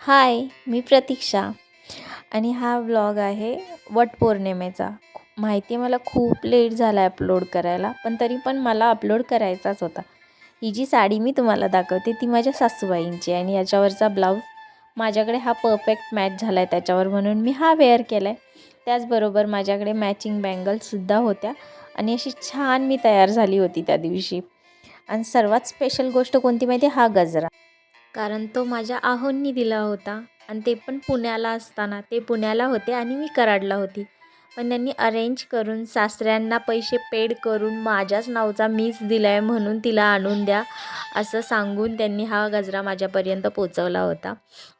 हाय मी प्रतीक्षा. आणि हा व्लॉग आहे वटपौर्णिमेचा माहिती आहे मला खूप लेट झाला आहे अपलोड करायला पण तरी पण मला अपलोड करायचाच होता. ही जी साडी मी तुम्हाला दाखवते ती माझ्या सासूबाईंची आहे आणि याच्यावरचा ब्लाऊज माझ्याकडे हा परफेक्ट मॅच झाला आहे त्याच्यावर म्हणून मी हा वेअर केला आहे त्याचबरोबर माझ्याकडे मॅचिंग बँगल्ससुद्धा होत्या आणि अशी छान मी तयार झाली होती त्या दिवशी. आणि सर्वात स्पेशल गोष्ट कोणती माहिती आहे? हा गजरा. कारण तो माझ्या आहोंनी दिला होता आणि ते पण पुण्याला असताना. ते पुण्याला होते आणि मी कराडला होती. पण त्यांनी अरेंज करून सासऱ्यांना पैसे पेड करून माझ्याच नावचा मीच दिला आहे म्हणून तिला आणून द्या असं सांगून त्यांनी हा गजरा माझ्यापर्यंत पोचवला होता.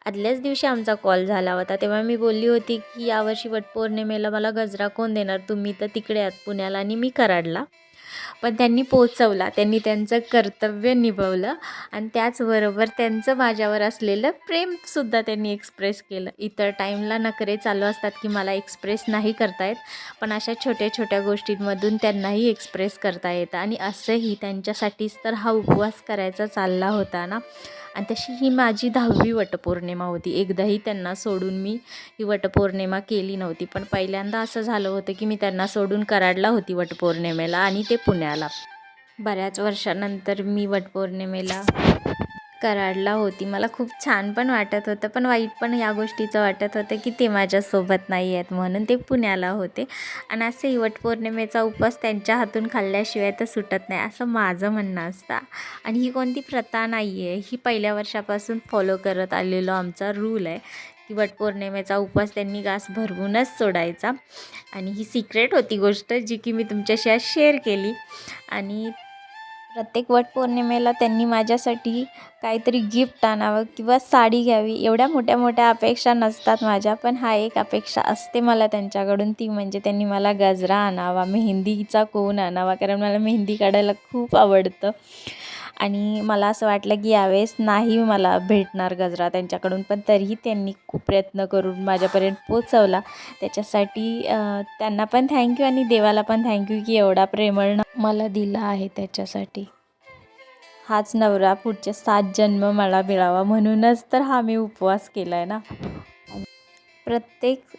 आदल्याच दिवशी आमचा कॉल झाला होता. तेव्हा मी बोलली होती की यावर्षी वटपौर्णिमेला मला गजरा कोण देणार? तुम्ही तर तिकडे आहात पुण्याला आणि मी कराडला. पण त्यांनी पोचवला त्यांनी त्यांचं कर्तव्य निभवलं आणि त्याचबरोबर त्यांचं माझ्यावर असलेलं प्रेमसुद्धा त्यांनी एक्सप्रेस केलं. इतर टाईमला नखरे चालू असतात की मला एक्सप्रेस नाही करता येत पण अशा छोट्या छोट्या गोष्टींमधून त्यांनाही एक्सप्रेस करता येतं आणि असंही त्यांच्यासाठीच तर हा उपवास करायचा चालला होता ना. आणि तशी ही माझी दहावी वटपौर्णिमा होती. एकदाही त्यांना सोडून मी ही वटपौर्णिमा केली नव्हती. पण पहिल्यांदा असं झालं होतं की मी त्यांना सोडून कराडला होती वटपौर्णिमेला आणि ते पुण्यात मिळाला. बऱ्याच वर्षानंतर मी वटपौर्णिमेला कराडला होती. मला खूप छान पण वाटत होतं पण वाईट पण या गोष्टीचं वाटत होतं की ते माझ्यासोबत नाही आहेत म्हणून ते पुण्याला होते. आणि असे वटपौर्णिमेचा उपवास त्यांच्या हातून खाल्ल्याशिवाय तर सुटत नाही असं माझं म्हणणं असतं. आणि ही कोणती प्रथा नाही आहे ही पहिल्या वर्षापासून फॉलो करत आलेलो आमचा रूल आहे की वटपौर्णिमेचा उपवास त्यांनी घास भरवूनच सोडायचा. आणि ही सिक्रेट होती गोष्ट जी की मी तुमच्याशी आज शेअर केली. आणि प्रत्येक वटपौर्णिमेला त्यांनी माझ्यासाठी काहीतरी गिफ्ट आणावं किंवा साडी घ्यावी एवढ्या मोठ्या मोठ्या अपेक्षा नसतात माझ्या पण हा एक अपेक्षा असते मला त्यांच्याकडून. ती म्हणजे त्यांनी मला गजरा आणावा मेहंदीचा कोण आणावा कारण मला मेहंदी काढायला खूप आवडतं. आणि मला असं वाटलं की यावेळेस नाही मला भेटणार गजरा त्यांच्याकडून पण तरीही त्यांनी खूप प्रयत्न करून माझ्यापर्यंत पोचवला त्याच्यासाठी त्यांना पण थँक्यू आणि देवाला पण थँक्यू की एवढा प्रेमळ मला दिला आहे त्याच्यासाठी. हाच नवरा पुढचे सात जन्म मला मिळावा म्हणूनच तर हा मी उपवास केला आहे ना. प्रत्येक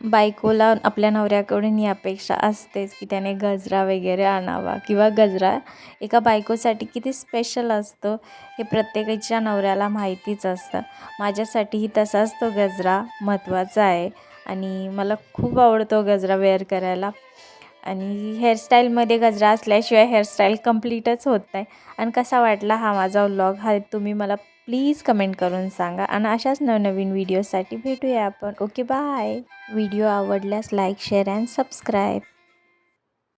बायकोला आपल्या नवऱ्याकडून ही अपेक्षा असतेच की त्याने गजरा वगैरे आणावा किंवा गजरा एका बायकोसाठी किती स्पेशल असतो हे प्रत्येकाच्या नवऱ्याला माहितीच असतं. माझ्यासाठीही तसाच तो गजरा महत्त्वाचा आहे आणि मला खूप आवडतो गजरा वेअर करायला. आणि हेअरस्टाईलमध्ये गजरा असल्याशिवाय हेअरस्टाईल कम्प्लीटच होत नाही. आणि कसा वाटला हा माझा व्लॉग हा तुम्ही मला प्लीज कमेंट करून सांगा आणि अशाच नवनवीन व्हिडिओसाठी भेटूया आपण. ओके बाय व्हिडिओ आवडल्यास लाईक शेअर अँड सबस्क्राईब